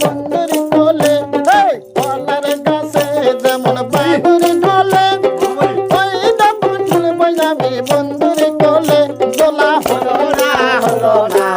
বন্ধুর কোলে কলার গাছে যেমন বাবুর কোলে, ওই না বন্ধুর বন্ধুর কোলে, দোলা হলো না হলো না।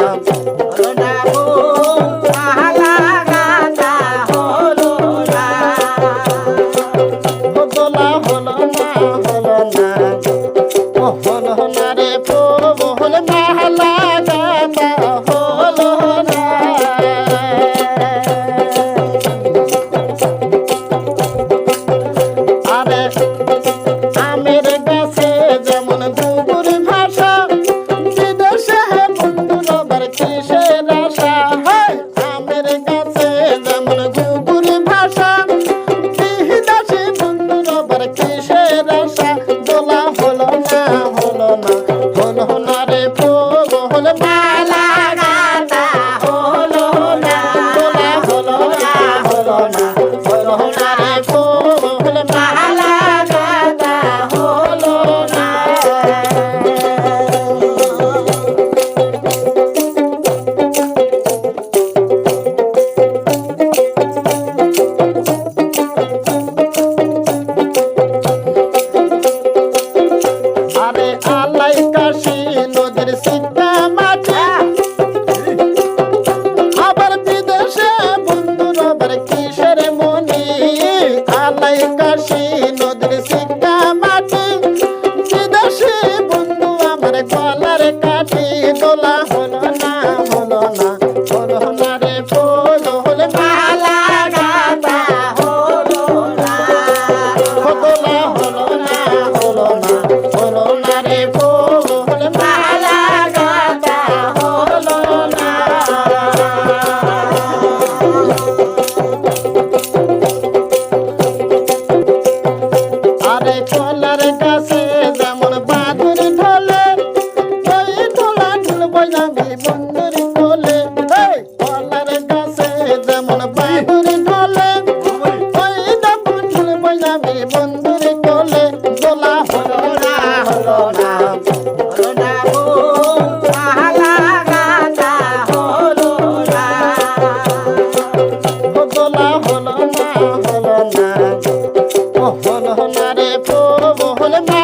না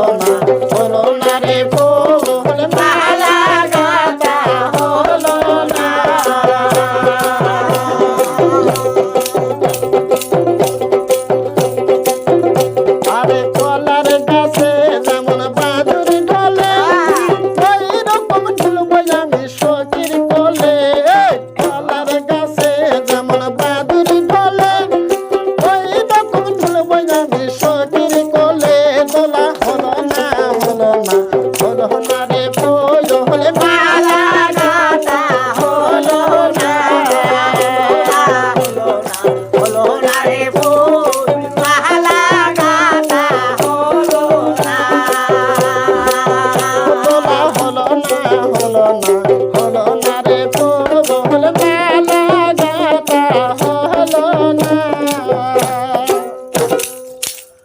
না না